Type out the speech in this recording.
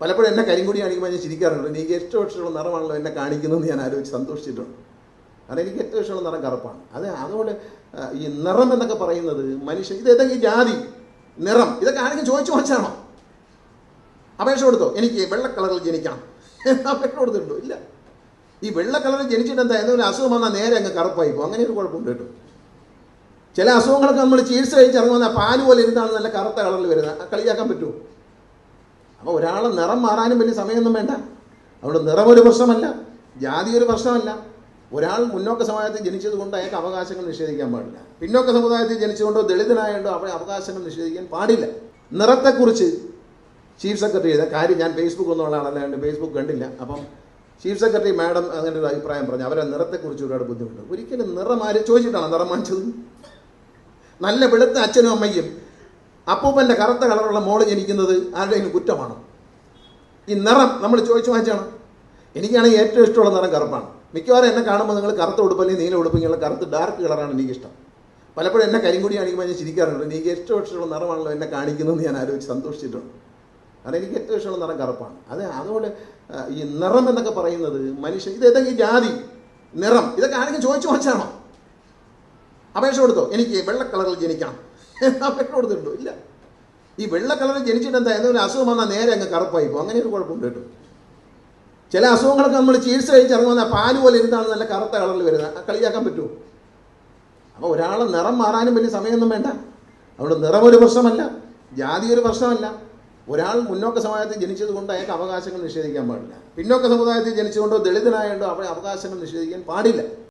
പലപ്പോഴും എന്നെ കരിങ്കുടി കാണിക്കുമ്പോൾ ഞാൻ ചിരിക്കാറുണ്ട്. എനിക്ക് ഏറ്റവും ഇഷ്ടമുള്ള നിറമാണല്ലോ എന്നെ കാണിക്കുന്നതെന്ന് ഞാൻ ആലോചിച്ച് സന്തോഷിച്ചിട്ടുണ്ട്. കാരണം എനിക്ക് ഏറ്റവും ഇഷ്ടമുള്ള നിറം കറുപ്പാണ്. അത് അതുകൊണ്ട് ഈ നിറം എന്നൊക്കെ പറയുന്നത് മനുഷ്യൻ ഇത് ഏതെങ്കിലും ജാതി? നിറം. ഇതൊക്കെ ആരെങ്കിലും ചോദിച്ചു വാങ്ങിച്ചാണോ? അപേക്ഷ കൊടുത്തോ? എനിക്ക് വെള്ള കളറിൽ ജനിക്കണം. അപേക്ഷ കൊടുത്തിട്ടുണ്ടോ? ഇല്ല. ഈ വെള്ള കളറിൽ ജനിച്ചിട്ട് എന്താ? എന്തെങ്കിലും അസുഖം വന്നാൽ നേരെ അങ്ങ് കറുപ്പായി പോകും. അങ്ങനെ ഒരു കുഴപ്പമുണ്ട് കേട്ടോ. ചില അസുഖങ്ങളൊക്കെ നമ്മൾ ചികിത്സ കഴിച്ച് ഇറങ്ങുന്ന പാൽ പോലെ ഇരുന്നാണ് നല്ല കറുത്ത കളറിൽ വരുന്നത്. കളിയാക്കാൻ പറ്റുമോ? അപ്പോൾ ഒരാളെ നിറം മാറാനും വലിയ സമയമൊന്നും വേണ്ട. അതുകൊണ്ട് നിറം ഒരു പ്രശ്നമല്ല ജാതി ഒരു പ്രശ്നമല്ല. ഒരാൾ മുന്നോക്ക സമുദായത്തിൽ ജനിച്ചതുകൊണ്ട് അയാൾക്ക് അവകാശങ്ങൾ നിഷേധിക്കാൻ പാടില്ല. പിന്നോക്ക സമുദായത്തിൽ ജനിച്ചുകൊണ്ടോ ദളിതനായോണ്ടോ അവിടെ അവകാശങ്ങൾ നിഷേധിക്കാൻ പാടില്ല. നിറത്തെക്കുറിച്ച് ചീഫ് സെക്രട്ടറി ചെയ്ത കാര്യം ഞാൻ ഫേസ്ബുക്ക് ഒന്നും ഉള്ള ആളല്ല ഫേസ്ബുക്ക് കണ്ടില്ല. അപ്പം ചീഫ് സെക്രട്ടറി മാഡം അങ്ങനെ ഒരു അഭിപ്രായം പറഞ്ഞു. അവരെ നിറത്തെക്കുറിച്ച് ഒരുപാട് ബുദ്ധിമുട്ട് ഒരിക്കലും നിറം ആര് ചോദിച്ചിട്ടാണ് നിറം വാങ്ങിച്ചത് നല്ല വെളുത്ത അച്ഛനും അമ്മയ്ക്കും അപ്പൂപ്പന്റെ കറുത്ത കളറുള്ള മോൾ ജനിക്കുന്നത് ആരുടെയെങ്കിലും കുറ്റമാണോ? ഈ നിറം നമ്മൾ ചോദിച്ചു വാങ്ങിച്ചാണ്. എനിക്കാണെങ്കിൽ ഏറ്റവും ഇഷ്ടമുള്ള നിറം കറുപ്പാണ്. മിക്കവാറും എന്നെ കാണുമ്പോൾ നിങ്ങൾ കറുത്ത ഉടുപ്പ് അല്ലെങ്കിൽ നീല ഉടുപ്പ് ഇങ്ങനെയുള്ള കറുത്ത് ഡാർക്ക് കളറാണ് എനിക്കിഷ്ടം. പലപ്പോഴും എന്നെ കരിങ്കുടി കാണിക്കുമ്പോൾ ഞാൻ ചിരിക്കാറുണ്ട്. എനിക്ക് ഏറ്റവും ഇഷ്ടമുള്ള നിറമാണല്ലോ എന്നെ കാണിക്കുന്നതെന്ന് ഞാൻ ആലോചിച്ച് സന്തോഷിച്ചിട്ടുണ്ട്. കാരണം എനിക്ക് ഏറ്റവും ഇഷ്ടമുള്ള നിറം കറുപ്പാണ്. അത് അതുകൊണ്ട് ഈ നിറം എന്നൊക്കെ പറയുന്നത് മനുഷ്യൻ ഇത് ഏതെങ്കിലും ജാതി നിറം ഇതൊക്കെ ആരെങ്കിലും ചോദിച്ചു വാങ്ങിച്ചാണോ? അപേക്ഷ കൊടുത്തോ? എനിക്ക് വെള്ള കളറിൽ ജനിക്കണം. അപേക്ഷ കൊടുത്തിട്ടുണ്ടോ ഇല്ല. ഈ വെള്ള കളറിൽ ജനിച്ചിട്ട് എന്താ? എന്തെങ്കിലും അസുഖം വന്നാൽ നേരെ അങ്ങ് കറുപ്പായി പോകും. അങ്ങനെ ഒരു കുഴപ്പമുണ്ട് കേട്ടോ. ചില അസുഖങ്ങളൊക്കെ നമ്മൾ ചികിത്സ കഴിച്ച് ഇറങ്ങുന്ന പാൽ പോലെ ഇരുന്നാണ് നല്ല കറുത്ത കളറിൽ വരുന്നത്. കളിയാക്കാൻ പറ്റുമോ? അപ്പോൾ ഒരാളെ നിറം മാറാനും വലിയ സമയമൊന്നും വേണ്ട. അതുകൊണ്ട് നിറം ഒരു പ്രശ്നമല്ല. ജാതി ഒരു പ്രശ്നമല്ല. ഒരാൾ മുന്നോക്ക സമുദായത്തിൽ ജനിച്ചത് കൊണ്ട് അയാൾക്ക് അവകാശങ്ങൾ നിഷേധിക്കാൻ പാടില്ല. പിന്നോക്ക സമുദായത്തിൽ ജനിച്ചുകൊണ്ടോ ദളിതനായോണ്ടോ അവരെ അവകാശങ്ങൾ നിഷേധിക്കാൻ പാടില്ല.